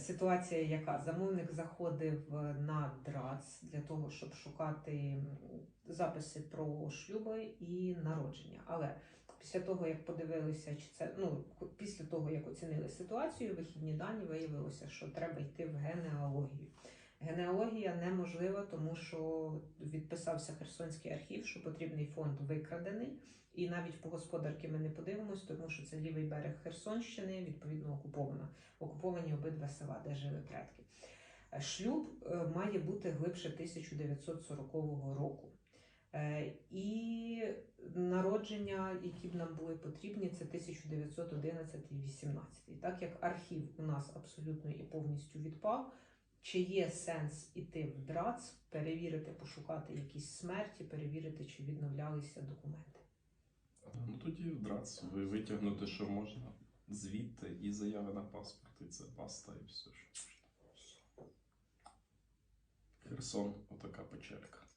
ситуація яка? Замовник заходив на ДРАЦ для того, щоб шукати записи про шлюби і народження. Але після того, як подивилися, чи це ну після того, як оцінили ситуацію, вихідні дані виявилося, що треба йти в генеалогію. Генеалогія неможлива, тому що відписався Херсонський архів, що потрібний фонд викрадений. І навіть по господарки ми не подивимось, тому що це лівий берег Херсонщини, відповідно окупована. Окуповані обидва села, де жили предки. Шлюб е, має бути глибше 1940 року. Е, І народження, які б нам були потрібні, це 1911 і 18. Так як архів у нас абсолютно і повністю відпав, чи є сенс іти в ДРАЦ, перевірити, пошукати якісь смерті, перевірити, чи відновлялися документи. Ну тоді в ДРАЦ ви витягнути, що можна звідти і заяви на паспорт, і це паста, і все, що. Херсон, отака печерка.